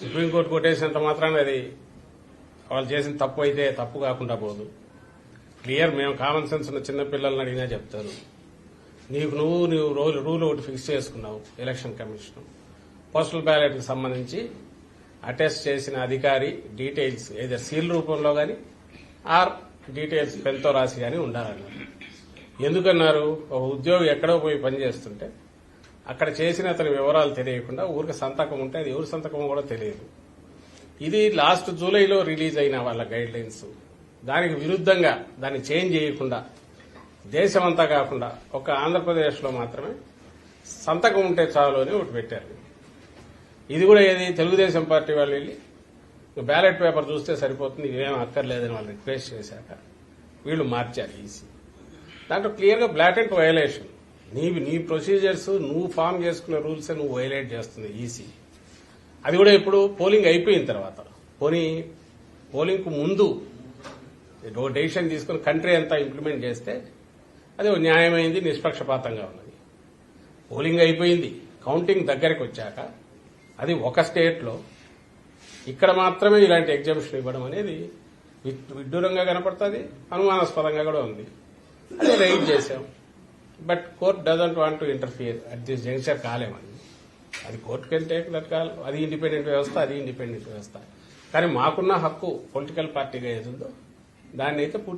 Supreme court కొట్టేసినంత మాత్రాన అది వాళ్ళు చేసిన తప్పు అయితే తప్పు కాకుండా పోదు. క్లియర్ మేము కామన్ సెన్స్ ఉన్న చిన్నపిల్లల్ని అడిగినా చెప్తారు. నీకు నువ్వు నువ్వు రోజు రూల్ ఒకటి ఫిక్స్ చేసుకున్నావు ఎలక్షన్ కమిషన్ పోస్టల్ బ్యాలెట్కి సంబంధించి అటెస్ట్ చేసిన అధికారి డీటెయిల్స్ ఏదో సీల్ రూపంలో కానీ ఆర్ డీటెయిల్స్ పెన్తో రాసి కానీ ఉండాలన్నారు. ఎందుకన్నారు? ఒక ఉద్యోగి ఎక్కడో పోయి పనిచేస్తుంటే అక్కడ చేసిన అతని వివరాలు తెలియకుండా ఊరికి సంతకం ఉంటే అది ఎవరి సంతకం కూడా తెలియదు. ఇది లాస్ట్ జూలైలో రిలీజ్ అయిన వాళ్ళ గైడ్ లైన్స్ దానికి విరుద్ధంగా దాన్ని చేంజ్ చేయకుండా దేశమంతా కాకుండా ఒక ఆంధ్రప్రదేశ్లో మాత్రమే సంతకం ఉంటే చాలు అని ఒకటి పెట్టారు. ఇది కూడా ఏది? తెలుగుదేశం పార్టీ వాళ్ళు వెళ్ళి బ్యాలెట్ పేపర్ చూస్తే సరిపోతుంది ఇవేం అక్కర్లేదని వాళ్ళు రిక్వెస్ట్ చేశాక వీళ్ళు మార్చారు ఈసీ. దాంట్లో క్లియర్గా బ్లాటెంట్ వయలేషన్ నీవి నీ ప్రొసీజర్స్ నువ్వు ఫామ్ చేసుకున్న రూల్స్ నువ్వు వైలేట్ చేస్తుంది ఈసీ అది కూడా ఇప్పుడు పోలింగ్ అయిపోయిన తర్వాత. పోనీ పోలింగ్కు ముందు డెసిషన్ తీసుకుని కంట్రీ అంతా ఇంప్లిమెంట్ చేస్తే అది న్యాయమైంది నిష్పక్షపాతంగా ఉన్నది. పోలింగ్ అయిపోయింది. కౌంటింగ్ దగ్గరికి వచ్చాక అది ఒక స్టేట్లో ఇక్కడ మాత్రమే ఇలాంటి ఎగ్జామ్షన్ ఇవ్వడం అనేది విడ్డూరంగా కనపడుతుంది అనుమానాస్పదంగా కూడా ఉంది. అదే రైట్ చేసాం but court doesn't want to interfere at this junction కాలేమని అది. కోర్టుకి వెళ్తే కాదు అది ఇండిపెండెంట్ వ్యవస్థ అది ఇండిపెండెంట్ వ్యవస్థ. కానీ మాకున్న హక్కు పొలిటికల్ పార్టీగా ఏదుందో దాన్ని అయితే పూర్తి